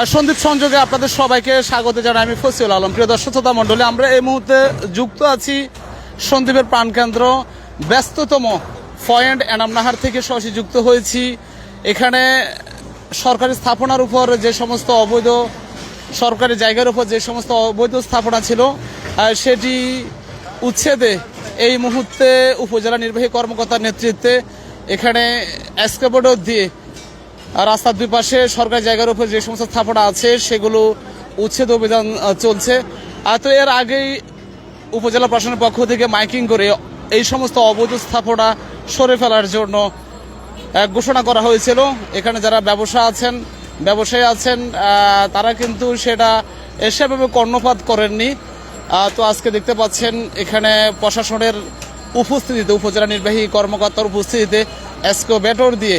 সন্দীপ সংযোগে আপনাদের সবাইকে স্বাগত জানাই আমি ফসিউল আলম। প্রিয় দর্শক, শ্রোতা মণ্ডলী, আমরা এই মুহূর্তে যুক্ত আছি সন্দীপের প্রাণকেন্দ্র, ব্যস্ততম পয়েন্ট এনামনাহার থেকে সরাসরি যুক্ত হয়েছি। এখানে সরকারি স্থাপনার উপর যে সমস্ত অবৈধ, সরকারি জায়গার উপর যে সমস্ত অবৈধ স্থাপনা ছিল সেটি উচ্ছেদে এই মুহূর্তে উপজেলা নির্বাহী কর্মকর্তার নেতৃত্বে এখানে এসকেবোর্ডও দিয়ে রাস্তার দুই পাশে সরকারি জায়গার উপর যে সমস্ত স্থাপনা আছে, সেগুলো উচ্ছেদ অভিযান চলছে। আর তো এর আগেই উপজেলা প্রশাসনের পক্ষ থেকে মাইকিং করে এই সমস্ত অবৈধ স্থাপনা সরে ফেলার জন্য ঘোষণা করা হয়েছিল। এখানে যারা ব্যবসা আছেন, ব্যবসায়ী আছেন তারা কিন্তু সেটা সেভাবে কর্ণপাত করেননি। তো আজকে দেখতে পাচ্ছেন এখানে প্রশাসনের উপস্থিতিতে, উপজেলা নির্বাহী কর্মকর্তার উপস্থিতিতে এসকো ব্যাটর দিয়ে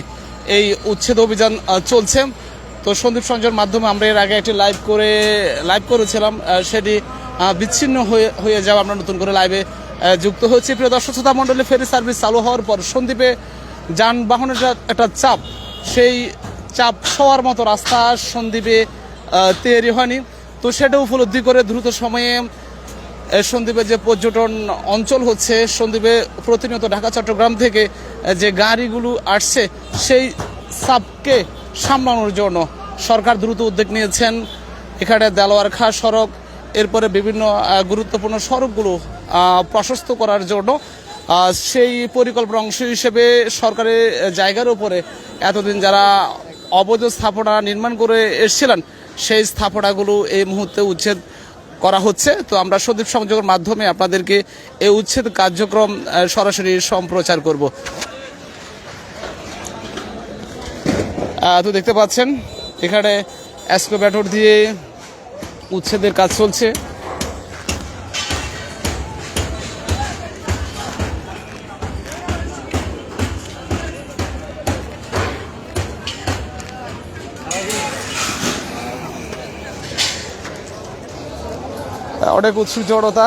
এই উচ্ছেদ অভিযান চলছে। তো সন্দীপ সঞ্জয়ের মাধ্যমে আমরা এর আগে একটি লাইভ করে লাইভ করেছিলাম সেটি বিচ্ছিন্ন হয়ে হয়ে যাওয়া আমরা নতুন করে লাইভে যুক্ত হয়েছি। প্রিয় দর্শক শ্রোতা, মণ্ডলী, ফেরি সার্ভিস চালু হওয়ার পর সন্দীপে যানবাহনের একটা চাপ, সেই চাপ সওয়ার মতো রাস্তা সন্দীপে তৈরি হয়নি। তো সেটা উপলব্ধি করে দ্রুত সময়ে সন্দ্বীপে যে পর্যটন অঞ্চল হচ্ছে, সন্দ্বীপে প্রতিনিয়ত ঢাকা, চট্টগ্রাম থেকে যে গাড়িগুলো আসছে, সেই সাপকে সামলানোর জন্য সরকার দ্রুত উদ্যোগ নিয়েছেন। এখানে দেলোয়ার খা সড়ক, এরপরে বিভিন্ন গুরুত্বপূর্ণ সড়কগুলো প্রশস্ত করার জন্য সেই পরিকল্পনার অংশ হিসেবে সরকারের জায়গার উপরে এতদিন যারা অবৈধ স্থাপনা নির্মাণ করে এসেছিলেন, সেই স্থাপনাগুলো এই মুহূর্তে উচ্ছেদ করা হচ্ছে। তো আমরা সদীপ সংযোগের মাধ্যমে আপনাদেরকে এই উচ্ছেদ কার্যক্রম সরাসরি সম্প্রচার করব। তো দেখতে পাচ্ছেন, এখানে অ্যাসকোব্যাটর দিয়ে উচ্ছেদের কাজ চলছে। অনেক উৎসুক জড়তা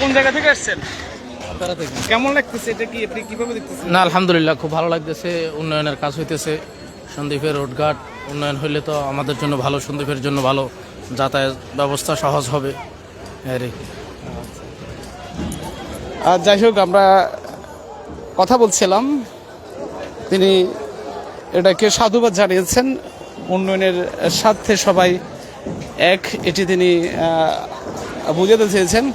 কোন জায়গা থেকে এসছেন কেমন লাগতেছে এটা কি? আপনি কীভাবে দেখতেছেন? না আলহামদুলিল্লাহ খুব ভালো লাগতেছে। উন্নয়নের কাজ হইতেছে। সন্দ্বীপের রোডঘাট। উন্নয়ন হইলে তো আমাদের জন্য ভালো সন্দীপের জন্য ভালো। যাতায়াত ব্যবস্থা সহজ হবে। আর রে। আর যাই হোক, আমরা কথা বলছিলাম। তিনি এটাকে সাধুবাদ জানিয়েছেন। উন্নয়নের স্বার্থে সবাই এক, এটি তিনি বুঝাতে চেয়েছেন।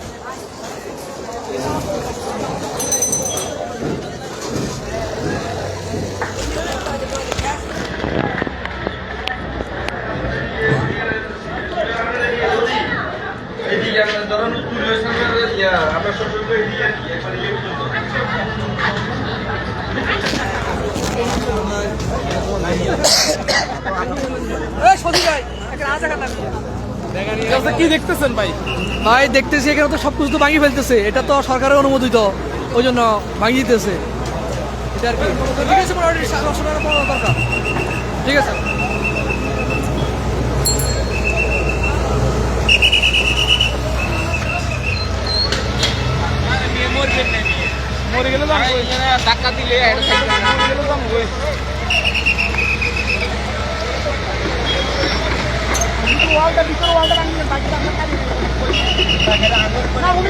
কি দেখতেছেন ভাই? ভাই দেখতেছি এখানে তো সব কিছু তো ভাঙিয়ে ফেলতেছে এটা তো সরকারের অনুমোদিত ওই জন্য ভাঙিয়ে দিতেছে। এটা আর কি। ঠিক আছে ঠিক আছে। মরে গেলে দাম? ধাক্কা দিলে দাম? ওয়ালটা ভিতরে ওয়ালটা